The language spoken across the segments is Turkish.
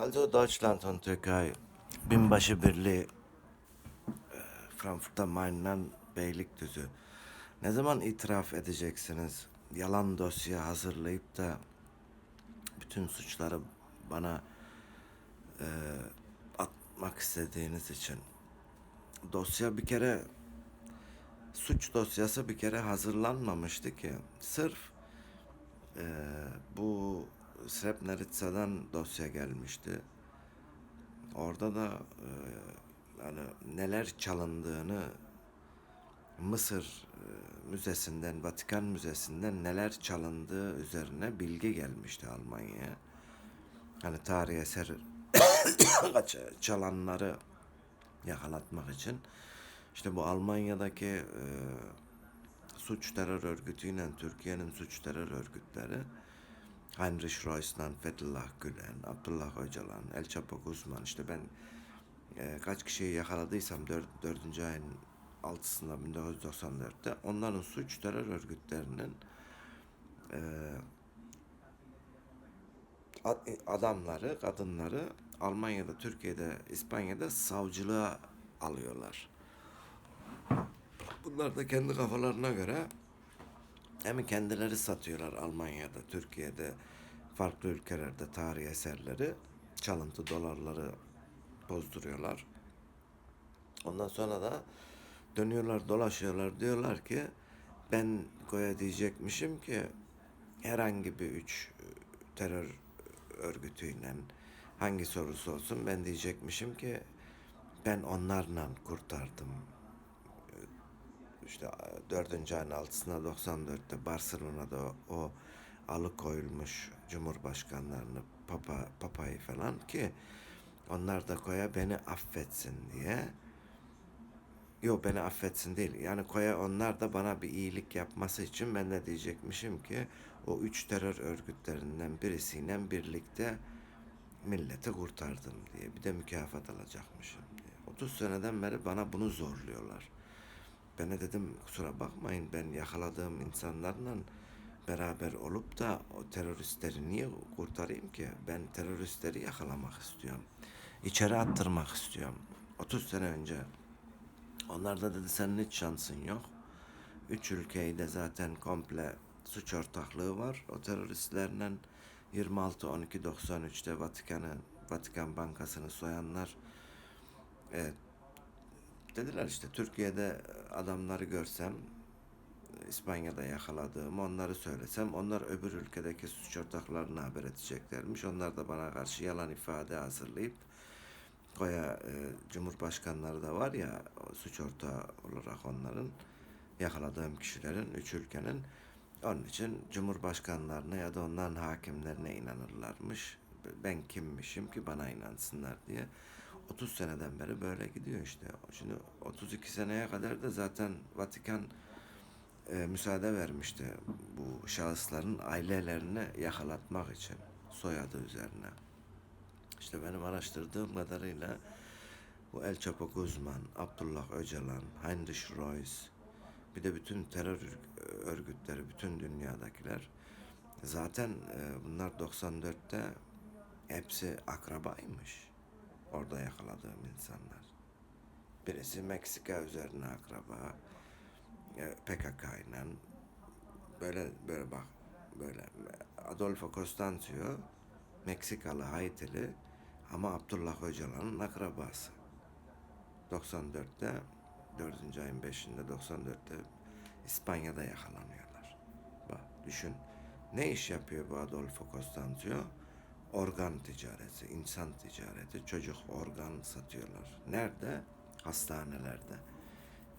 Also Deutschland und Türkei binbaşı birliği e, Frankfurt am Main'den Beylikdüzü. Ne zaman itiraf edeceksiniz? Yalan dosya hazırlayıp da bütün suçları bana e, atmak istediğiniz için. Dosya bir kere suç dosyası bir kere hazırlanmamıştı ki. Sırf e, bu Srebrenica'dan dosya gelmişti. Orada da e, yani neler çalındığını Mısır e, Müzesi'nden, Vatikan Müzesi'nden neler çalındığı üzerine bilgi gelmişti Almanya'ya. Hani tarih eser çalanları yakalatmak için. İşte bu Almanya'daki e, suç terör örgütüyle Türkiye'nin suç terör örgütleri Heinrich Reus'tan Fethullah Gülen, Abdullah Öcalan, El Chapo Guzman işte ben e, kaç kişiyi yakaladıysam 4. ayın 6'sında 1994'te onların suç terör örgütlerinin e, ad- adamları, kadınları Almanya'da, Türkiye'de, İspanya'da savcılığa alıyorlar. Bunlar da kendi kafalarına göre hem kendileri satıyorlar Almanya'da, Türkiye'de, farklı ülkelerde tarihi eserleri, çalıntı dolarları bozduruyorlar. Ondan sonra da dönüyorlar dolaşıyorlar diyorlar ki ben Goya diyecekmişim ki herhangi bir üç e, terör örgütüyle hangi sorusu olsun ben diyecekmişim ki ben onlarla kurtardım. İşte e, dördüncü ayın altısında 94'te Barcelona'da o, o alıkoyulmuş cumhurbaşkanlarını papa papayı falan ki onlar da koya beni affetsin diye Yok beni affetsin değil. Yani koya onlar da bana bir iyilik yapması için ben de diyecekmişim ki o üç terör örgütlerinden birisiyle birlikte milleti kurtardım diye. Bir de mükafat alacakmışım diye. 30 seneden beri bana bunu zorluyorlar. De dedim kusura bakmayın ben yakaladığım insanlarla beraber olup da o teröristleri niye kurtarayım ki? Ben teröristleri yakalamak istiyorum. İçeri attırmak istiyorum. 30 sene önce onlar da dedi senin hiç şansın yok. Üç ülkeyi de zaten komple suç ortaklığı var. O teröristlerle 26-12-93'te Vatikan'ı, Vatikan Bankası'nı soyanlar e, dediler işte Türkiye'de adamları görsem İspanya'da yakaladığım onları söylesem onlar öbür ülkedeki suç ortaklarına haber edeceklermiş. Onlar da bana karşı yalan ifade hazırlayıp Koya e, Cumhurbaşkanları da var ya suç ortağı olarak onların yakaladığım kişilerin üç ülkenin onun için Cumhurbaşkanlarına ya da onların hakimlerine inanırlarmış. Ben kimmişim ki bana inansınlar diye. 30 seneden beri böyle gidiyor işte. Şimdi 32 seneye kadar da zaten Vatikan e, müsaade vermişti bu şahısların ailelerini yakalatmak için soyadı üzerine. İşte benim araştırdığım kadarıyla bu El Chapo Guzman, Abdullah Öcalan, Heinrich Reus, bir de bütün terör örgütleri, bütün dünyadakiler zaten e, bunlar 94'te hepsi akrabaymış. Orada yakaladığım insanlar. Birisi Meksika üzerine akraba, e, PKK ile böyle böyle bak böyle Adolfo Constancio Meksikalı Haitili ama Abdullah Öcalan'ın akrabası. 94'te 4. ayın 5'inde 94'te İspanya'da yakalanıyorlar. Bak düşün. Ne iş yapıyor bu Adolfo Constancio? Organ ticareti, insan ticareti, çocuk organ satıyorlar. Nerede? Hastanelerde.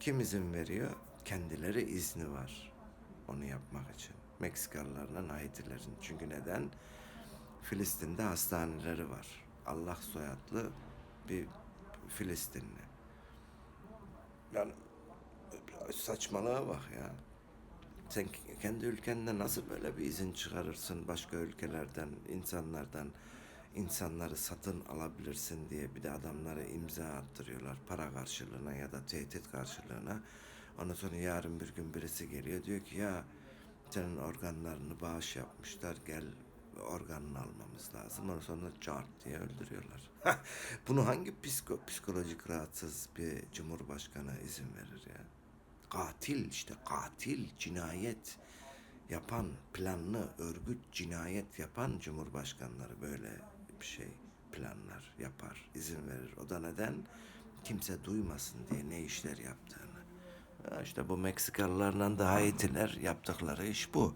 Kim izin veriyor? Kendileri izni var. Onu yapmak için. Meksikalılarla Haitilerin. Çünkü neden? Filistin'de hastaneleri var. Allah soyadlı bir Filistinli. Yani saçmalığa bak ya. Sen kendi ülkende nasıl böyle bir izin çıkarırsın başka ülkelerden, insanlardan insanları satın alabilirsin diye bir de adamlara imza attırıyorlar para karşılığına ya da tehdit karşılığına. Ondan sonra yarın bir gün birisi geliyor diyor ki ya senin organlarını bağış yapmışlar gel organını almamız lazım. Ondan sonra cart diye öldürüyorlar. Bunu hangi psiko, psikolojik rahatsız bir cumhurbaşkanı izin verir ya? Katil işte katil, cinayet yapan, planlı, örgüt cinayet yapan cumhurbaşkanları böyle bir şey planlar, yapar, izin verir. O da neden? Kimse duymasın diye ne işler yaptığını. Ya işte bu Meksikalılarla daha iyitiler. Yaptıkları iş bu.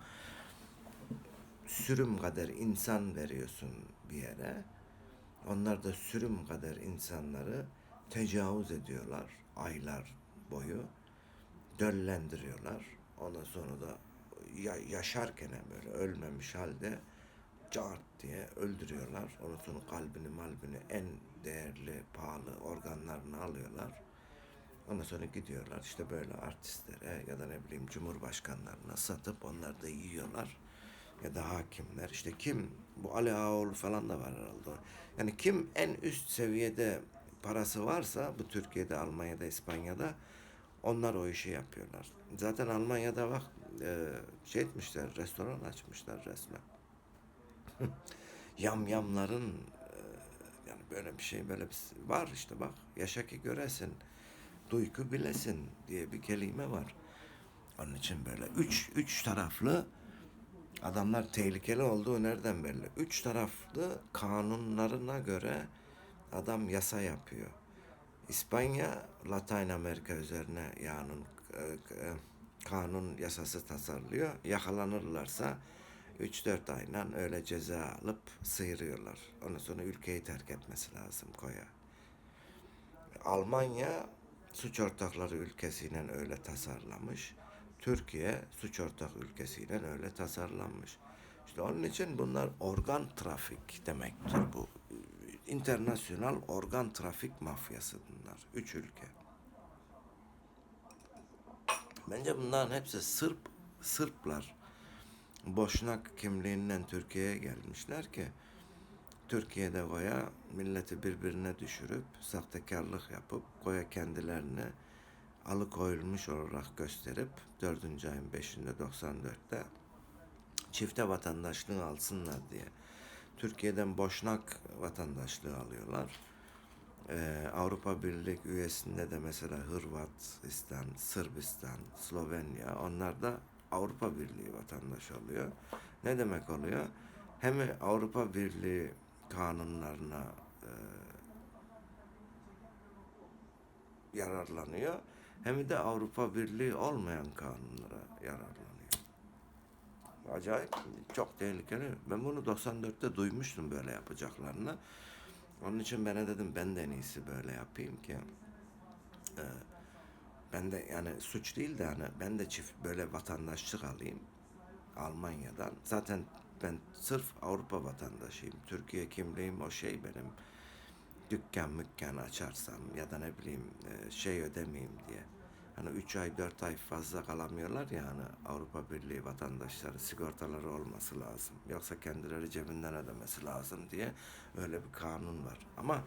Sürüm kadar insan veriyorsun bir yere. Onlar da sürüm kadar insanları tecavüz ediyorlar aylar boyu. Döllendiriyorlar. Ondan sonra da ya, yaşarken böyle ölmemiş halde cart diye öldürüyorlar. Ondan sonra kalbini malbini en değerli pahalı organlarını alıyorlar. Ondan sonra gidiyorlar işte böyle artistlere ya da ne bileyim cumhurbaşkanlarına satıp onlar da yiyorlar. Ya da hakimler işte kim bu Ali Ağaoğlu falan da var herhalde. Yani kim en üst seviyede parası varsa bu Türkiye'de, Almanya'da, İspanya'da onlar o işi yapıyorlar. Zaten Almanya'da bak e, şey etmişler, restoran açmışlar resmen. Yamyamların e, yani böyle bir şey böyle bir var işte bak yaşa ki göresin duyku bilesin diye bir kelime var. Onun için böyle üç, üç taraflı adamlar tehlikeli olduğu nereden belli? Üç taraflı kanunlarına göre adam yasa yapıyor. İspanya, Latin Amerika üzerine yani e, e, kanun yasası tasarlıyor. Yakalanırlarsa 3-4 ayla öyle ceza alıp sıyırıyorlar. Ondan sonra ülkeyi terk etmesi lazım koya. Almanya suç ortakları ülkesiyle öyle tasarlamış. Türkiye suç ortak ülkesiyle öyle tasarlanmış. İşte onun için bunlar organ trafik demektir bu. İnternasyonal organ trafik mafyası bunlar. Üç ülke. Bence bunların hepsi Sırp, Sırplar. Boşnak kimliğinden Türkiye'ye gelmişler ki Türkiye'de Goya milleti birbirine düşürüp sahtekarlık yapıp Goya kendilerini alıkoyulmuş olarak gösterip 4. ayın 5'inde 94'te çifte vatandaşlığı alsınlar diye. Türkiye'den boşnak vatandaşlığı alıyorlar. Ee, Avrupa Birliği üyesinde de mesela Hırvatistan, Sırbistan, Slovenya onlar da Avrupa Birliği vatandaşı oluyor. Ne demek oluyor? Hem Avrupa Birliği kanunlarına e, yararlanıyor hem de Avrupa Birliği olmayan kanunlara yararlanıyor. Acayip çok tehlikeli. Ben bunu 94'te duymuştum böyle yapacaklarını. Onun için ben de dedim ben de en iyisi böyle yapayım ki e, ben de yani suç değil de hani ben de çift böyle vatandaşlık alayım Almanya'dan. Zaten ben sırf Avrupa vatandaşıyım. Türkiye kimliğim o şey benim. Dükkan mükkan açarsam ya da ne bileyim e, şey ödemeyeyim diye. Hani 3 ay 4 ay fazla kalamıyorlar ya hani Avrupa Birliği vatandaşları sigortaları olması lazım. Yoksa kendileri cebinden ödemesi lazım diye öyle bir kanun var. Ama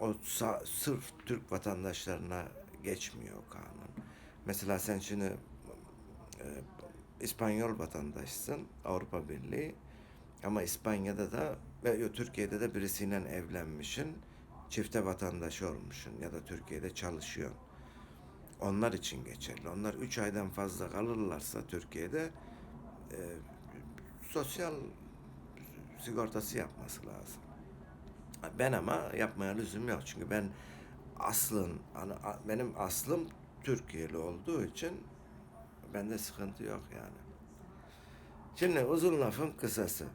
o sırf Türk vatandaşlarına geçmiyor o kanun. Mesela sen şimdi e, İspanyol vatandaşsın Avrupa Birliği ama İspanya'da da ve Türkiye'de de birisiyle evlenmişsin çifte vatandaşı olmuşsun ya da Türkiye'de çalışıyorsun. Onlar için geçerli. Onlar 3 aydan fazla kalırlarsa Türkiye'de e, sosyal sigortası yapması lazım. Ben ama yapmaya lüzum yok. Çünkü ben aslın, benim aslım Türkiye'li olduğu için bende sıkıntı yok yani. Şimdi uzun lafın kısası.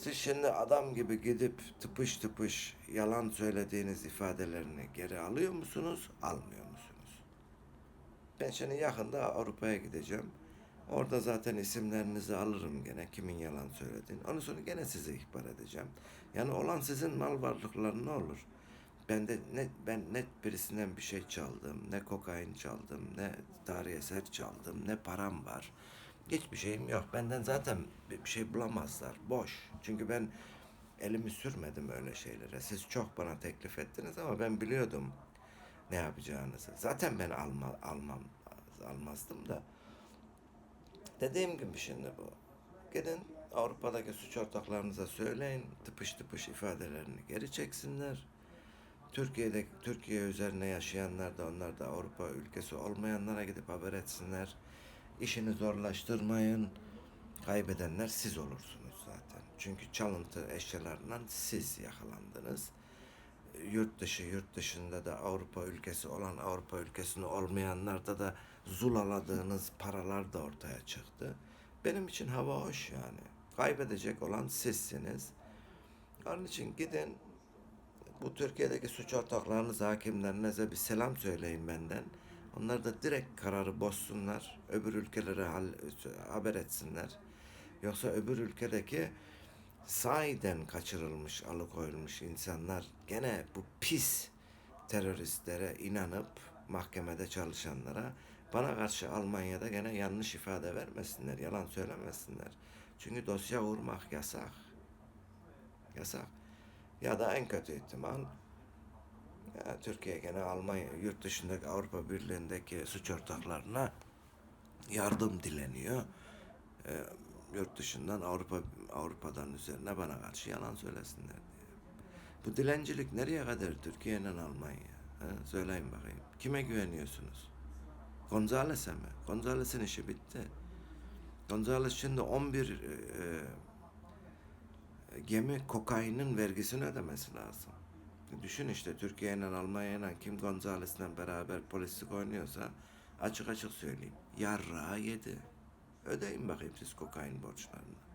Siz şimdi adam gibi gidip tıpış tıpış yalan söylediğiniz ifadelerini geri alıyor musunuz, almıyor musunuz? Ben şimdi yakında Avrupa'ya gideceğim. Orada zaten isimlerinizi alırım gene kimin yalan söylediğini. Ondan sonra gene size ihbar edeceğim. Yani olan sizin mal varlıkları ne olur? Ben de ne ben net birisinden bir şey çaldım, ne kokain çaldım, ne tarih eser çaldım, ne param var. Hiçbir şeyim yok. Benden zaten bir şey bulamazlar. Boş. Çünkü ben elimi sürmedim öyle şeylere. Siz çok bana teklif ettiniz ama ben biliyordum ne yapacağınızı. Zaten ben alma, almam almazdım da. Dediğim gibi şimdi bu. Gidin Avrupa'daki suç ortaklarınıza söyleyin. Tıpış tıpış ifadelerini geri çeksinler. Türkiye'de Türkiye üzerine yaşayanlar da onlar da Avrupa ülkesi olmayanlara gidip haber etsinler. İşini zorlaştırmayın. Kaybedenler siz olursunuz zaten. Çünkü çalıntı eşyalarından siz yakalandınız. Yurt dışı, yurt dışında da Avrupa ülkesi olan Avrupa ülkesini olmayanlarda da zulaladığınız paralar da ortaya çıktı. Benim için hava hoş yani. Kaybedecek olan sizsiniz. Onun için gidin bu Türkiye'deki suç ortaklarınız hakimlerinize bir selam söyleyin benden. Onlar da direkt kararı bozsunlar. Öbür ülkelere haber etsinler. Yoksa öbür ülkedeki sahiden kaçırılmış, alıkoyulmuş insanlar gene bu pis teröristlere inanıp mahkemede çalışanlara bana karşı Almanya'da gene yanlış ifade vermesinler, yalan söylemesinler. Çünkü dosya vurmak yasak. Yasak. Ya da en kötü ihtimal Türkiye gene Almanya yurt dışındaki Avrupa Birliği'ndeki suç ortaklarına yardım dileniyor. Ee, yurt dışından Avrupa Avrupa'dan üzerine bana karşı yalan söylesinler diye. Bu dilencilik nereye kadar Türkiye'nin Almanya? Ha? Söyleyin bakayım. Kime güveniyorsunuz? Gonzales'e mi? Gonzales'in işi bitti. Gonzales şimdi 11 e, e, gemi kokainin vergisini ödemesi lazım. Düşün işte Türkiye ile Almanya ile kim Gonzales'le beraber polislik oynuyorsa açık açık söyleyeyim. Yarrağı yedi. Ödeyin bakayım siz kokain borçlarını.